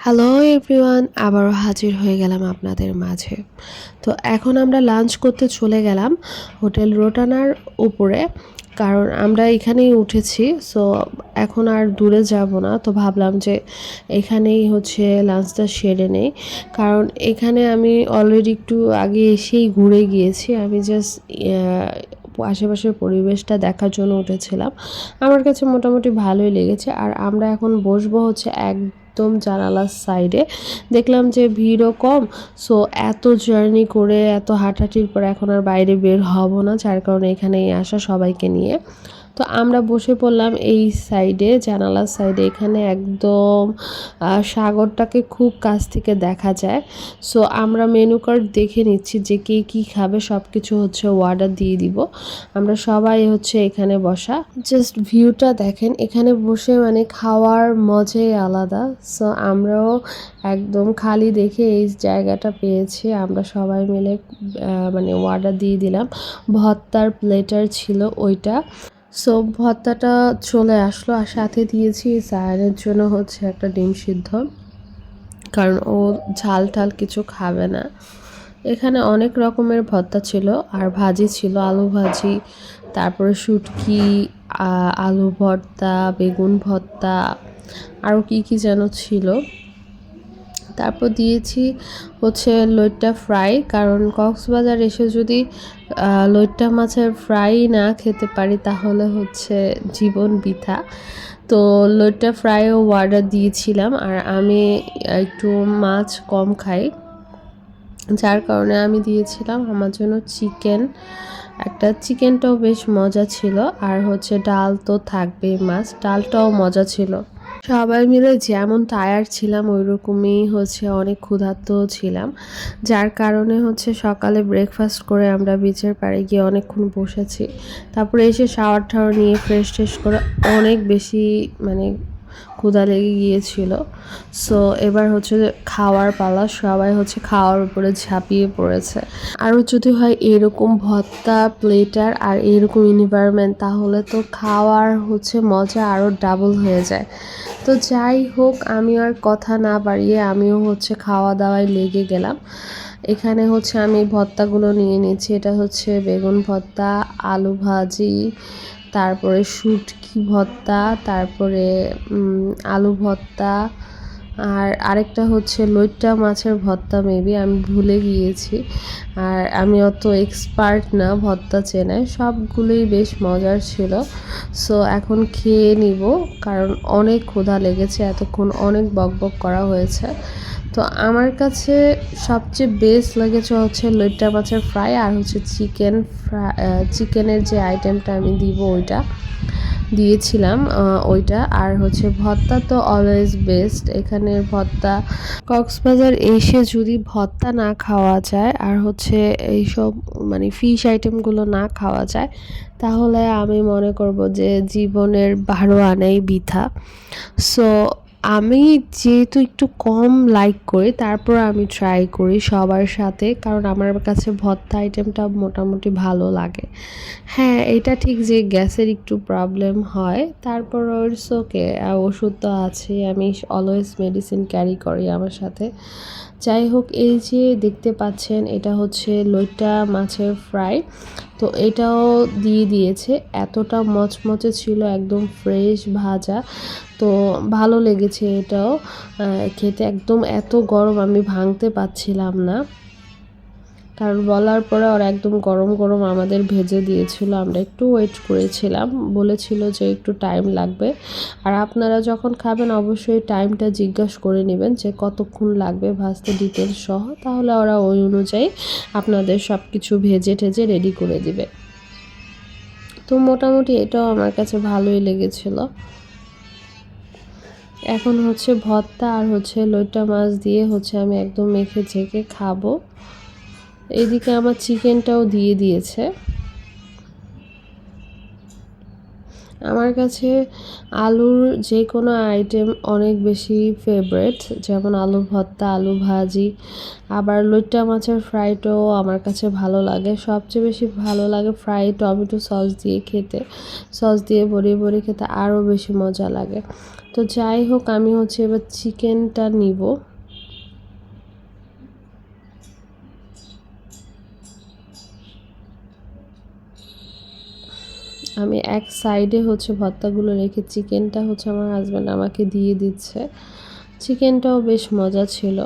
Hello everyone আবারও হাজির হয়ে গেলাম আপনাদের মাঝে। তো এখন আমরা লাঞ্চ করতে চলে গেলাম হোটেল রোটানার উপরে, কারণ আমরা এখানেই উঠেছি। সো এখন আর দূরে যাব না। তো ভাবলাম যে এখানেই হচ্ছে লাঞ্চটা সেরে নেই। কারণ এখানে আমি অলরেডি একটু আগে এসেই ঘুরে গিয়েছি। আমি জাস্ট আশেপাশের পরিবেশটা দেখার জন্য উঠেছিলাম। আমার কাছে মোটামুটি ভালোই লেগেছে। আর আমরা এখন বসবো হচ্ছে এক একদম জানালার সাইডে দেখলাম যে ভিড়ও কম সো এত জার্নি করে, এত হাঁটাহাঁটির পর এখন আর বাইরে বের হব না, যার কারণে এখানেই আসা সবাইকে নিয়ে। তো আমরা বসে পড়লাম এই সাইডে, জানালার সাইডে। এখানে একদম সাগরটাকে খুব কাছ থেকে দেখা যায়। সো আমরা মেনু কার্ড দেখে নিচ্ছি যে কে কী খাবে সব কিছু হচ্ছে অর্ডার দিয়ে দিব। আমরা সবাই হচ্ছে এখানে বসা। জাস্ট ভিউটা দেখেন, এখানে বসে মানে খাওয়ার মজাই আলাদা। সো আমরাও একদম খালি দেখে এই জায়গাটা পেয়েছি। আমরা সবাই মিলে মানে অর্ডার দিয়ে দিলাম। ভত্তার প্লেটার ছিল ওইটা। সো ভর্তাটা চলে আসলো আর সাথে দিয়েছি সায়ানের জন্য হচ্ছে একটা ডিম সিদ্ধ। কারণ ও ঝাল টাল কিছু খাবে না। এখানে অনেক রকমের ভর্তা ছিল, আর ভাজি ছিল আলু ভাজি, তারপরে শুটকি আলু ভর্তা, বেগুন ভর্তা, আরও কি কি যেন ছিল। তারপর দিয়েছি হচ্ছে লইট্টা ফ্রাই, কারণ কক্সবাজার এসে যদি লইট্টা মাছের ফ্রাই না খেতে পারি তাহলে হচ্ছে জীবন বৃথা। তো লইট্টা ফ্রাইও অর্ডার দিয়েছিলাম আর আমি একটু মাছ কম খাই। যার কারণে আমি দিয়েছিলাম আমার জন্য চিকেন। একটা চিকেনটাও বেশ মজা ছিল আর হচ্ছে ডাল তো থাকবেই মাছ, ডালটাও মজা ছিল। সবাই মিলে যেমন টায়ার ছিলাম ওই রকমই হচ্ছে অনেক ক্ষুধার্ত ছিলাম। যার কারণে হচ্ছে সকালে ব্রেকফাস্ট করে আমরা বিচের পাড়ে গিয়ে অনেকক্ষণ বসেছি। তারপরে এসে শাওয়ার টাওয়ার নিয়ে ফ্রেশ ট্রেশ করে অনেক বেশি মানে ক্ষুধা লেগে গিয়েছিল। সো এবার হচ্ছে খাওয়ার পালা, সবাই হচ্ছে খাওয়ার উপরে ঝাঁপিয়ে পড়েছে। আরও যদি হয় এরকম ভত্তা, প্লেটার আর এরকম এনভায়রনমেন্ট তাহলে তো খাওয়ার হচ্ছে মজা আরও ডাবল হয়ে যায়। তো যাই হোক, আমি আর কথা না বাড়িয়ে আমিও হচ্ছে খাওয়া দাওয়ায় লেগে গেলাম। এখানে হচ্ছে আমি ভর্তাগুলো নিয়ে নিচ্ছি। এটা হচ্ছে বেগুন ভর্তা আলু ভাজি তারপরে শুটকি ভর্তা, তারপরে আলু ভর্তা, আর আরেকটা হচ্ছে লইট্টা মাছের ভর্তা মেবি আমি ভুলে গিয়েছি। আর আমি অত এক্সপার্ট না ভর্তা চেনায়, সবগুলোই বেশ মজার ছিল। সো এখন খেয়ে নিব, কারণ অনেক ক্ষুধা লেগেছে, এতক্ষণ অনেক বকবক করা হয়েছে। তো আমার কাছে সবচেয়ে বেস্ট লেগেছে হচ্ছে লইট্টা মাছের ফ্রাই আর হচ্ছে চিকেন ফ্রাই চিকেনের যে আইটেমটা আমি দিব ওইটা দিয়েছিলাম ওইটা। আর হচ্ছে ভত্তা তো অলওয়েজ বেস্ট এখানের ভত্তা কক্সবাজার এসে যদি ভত্তা না খাওয়া যায় আর হচ্ছে এইসব মানে ফিশ আইটেমগুলো না খাওয়া যায়, তাহলে আমি মনে করব যে জীবনের বারো আনাই বৃথা। সো আমি যেহেতু একটু কম লাইক করি, তারপর আমি ট্রাই করি সবার সাথে, কারণ আমার কাছে ভর্তা আইটেমটা মোটামুটি ভালো লাগে। হ্যাঁ এটা ঠিক যে গ্যাসের একটু প্রবলেম হয়, তারপর ওকে ওষুধ তো আছে আমি অলওয়েজ মেডিসিন ক্যারি করি আমার সাথে। যাই হোক এই যে দেখতে পাচ্ছেন, এটা হচ্ছে লইটা মাছের ফ্রাই। তো এটাও দিয়ে দিয়েছে। এতটা মচমচে ছিল, একদম ফ্রেশ ভাজা। তো ভালো লেগেছে এটাও। খেতে একদম এত গরম আমি ভাঙতে পাচ্ছিলাম না। কারণ বলার পরে ওরা একদম গরম গরম আমাদের ভেজে দিয়েছিল, আমরা একটু ওয়েট করেছিলাম। বলেছিল যে একটু টাইম লাগবে। আর আপনারা যখন খাবেন, অবশ্যই টাইমটা জিজ্ঞাসা করে নেবেন যে কতক্ষণ লাগবে ভাজতে ডিটেলস সহ, তাহলে ওরা ওই অনুযায়ী আপনাদের সব কিছু ভেজে টেজে রেডি করে দিবে। তো মোটামুটি এটাও আমার কাছে ভালোই লেগেছিল। এখন হচ্ছে ভর্তা আর হচ্ছে লইট্টা মাছ দিয়ে হচ্ছে আমি একদম মেখে ঝেঁকে খাব। এদিকে আমার চিকেনটাও দিয়ে দিয়েছে। আমার কাছে আলুর যে কোনো আইটেম অনেক বেশি ফেভারেট যেমন আলু ভর্তা, আলু ভাজি, আবার লইট্টা মাছের ফ্রাইটাও আমার কাছে ভালো লাগে। সবচেয়ে বেশি ভালো লাগে ফ্রাই টমেটো সস দিয়ে খেতে। সস দিয়ে বড়ি বড়ি খেতে আরও বেশি মজা লাগে। তো যাই হোক, আমি হচ্ছে এবার চিকেনটা নিব। আমি এক সাইডে হচ্ছে ভর্তাগুলো রেখে চিকেনটা হচ্ছে আমার হাজব্যান্ড আমাকে দিয়ে দিচ্ছে। চিকেনটাও বেশ মজা ছিল।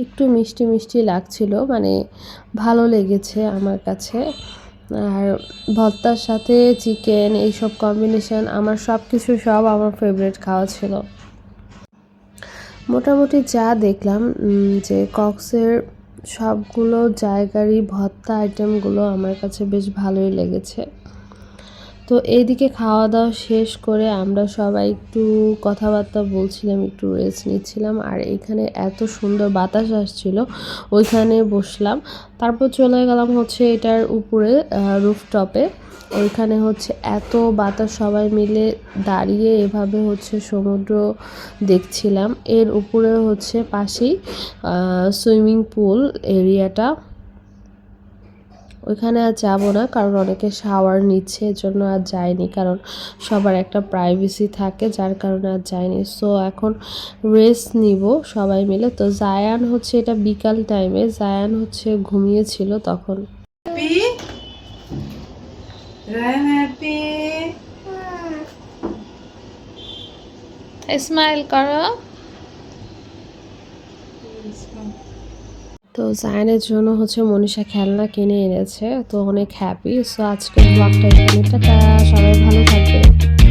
একটু মিষ্টি মিষ্টি লাগছিল মানে ভালো লেগেছে আমার কাছে। আর ভর্তার সাথে চিকেন এইসব কম্বিনেশন আমার সব কিছু সব আমার ফেভারিট খাওয়া ছিল। মোটামুটি যা দেখলাম যে কক্সের সবগুলো জায়গারই ভর্তা আইটেমগুলো আমার কাছে বেশ ভালোই লেগেছে। তো এইদিকে খাওয়া দাওয়া শেষ করে আমরা সবাই একটু কথাবার্তা বলছিলাম, একটু রেস্ট নিচ্ছিলাম। আর এখানে এত সুন্দর বাতাস আসছিল, ওইখানে বসলাম। তারপর চলে গেলাম হচ্ছে এটার উপরে রুফটপে ওইখানে হচ্ছে এত বাতাস সবাই মিলে দাঁড়িয়ে এভাবে হচ্ছে সমুদ্র দেখছিলাম। এর উপরে হচ্ছে পাশেই সুইমিং পুল এরিয়াটা ওইখানে আর যাব না কারণ অনেকে শাওয়ার নিচ্ছে জন্য আর যায়নি কারণ সবার একটা প্রাইভেসি থাকে যার কারণে আর যায়নি সো এখন রেস্ট নিব সবাই মিলে। তো জায়ান হচ্ছে এটা বিকাল টাইমে জায়ান হচ্ছে ঘুমিয়েছিল তখন? স্মাইল করো। তো জায়নের জন্য হচ্ছে মনীষা খেলনা কিনে এনেছে, তো অনেক হ্যাপি সো আজকের ব্লগটা এখানে, টাটা, সবাই ভালো থাকবে